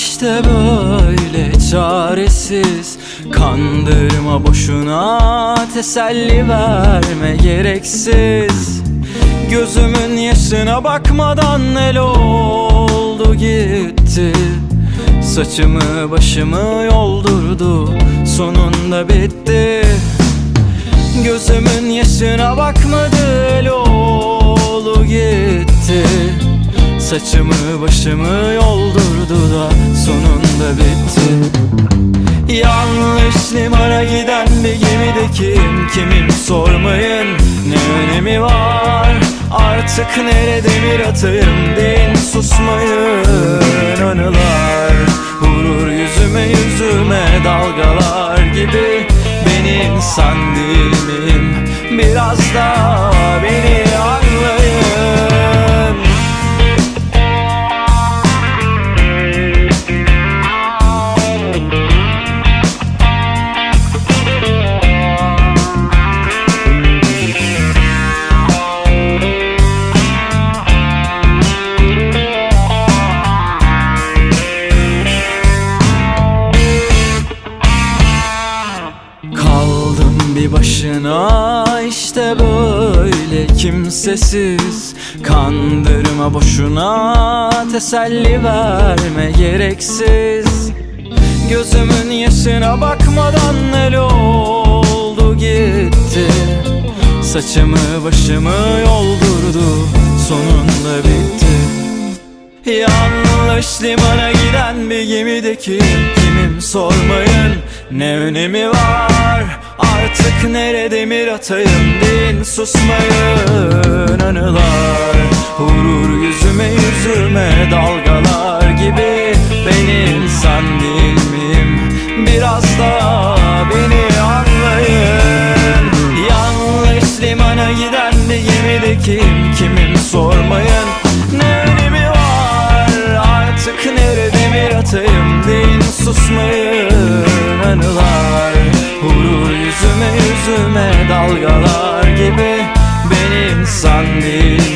işte böyle çaresiz. Kandırma boşuna teselli verme gereksiz. Gözümün yaşına bakmadan el oldu gitti. Saçımı başımı yoldurdu sonunda bitti. Gözümün yaşına bakmadı Saçımı başımı yoldurdu da sonunda bitti. Yanlış limana giden bir gemidekiyim Kimim sormayın. Ne önemi var? Artık nerede bir atayım deyin susmayın. Anılar Vurur yüzüme yüzüme dalgalar gibi. Ben insan değil miyim biraz da Kaldım bir başına işte böyle kimsesiz. Kandırma boşuna teselli verme gereksiz. Gözümün yaşına bakmadan el oldu gitti. Saçımı başımı yoldurdu sonunda bitti. Yanlış limana giden bir gemideki kimim sormayın ne önemi var? Artık nerede mir atayım? Deyin susmayın anılar. Vurur yüzüme yüzüme dalgalar gibi. Ben insan değil miyim? Biraz da beni anlayın. Yanlış limana giden bir gemideki dalgalar gibi Ben insan değilim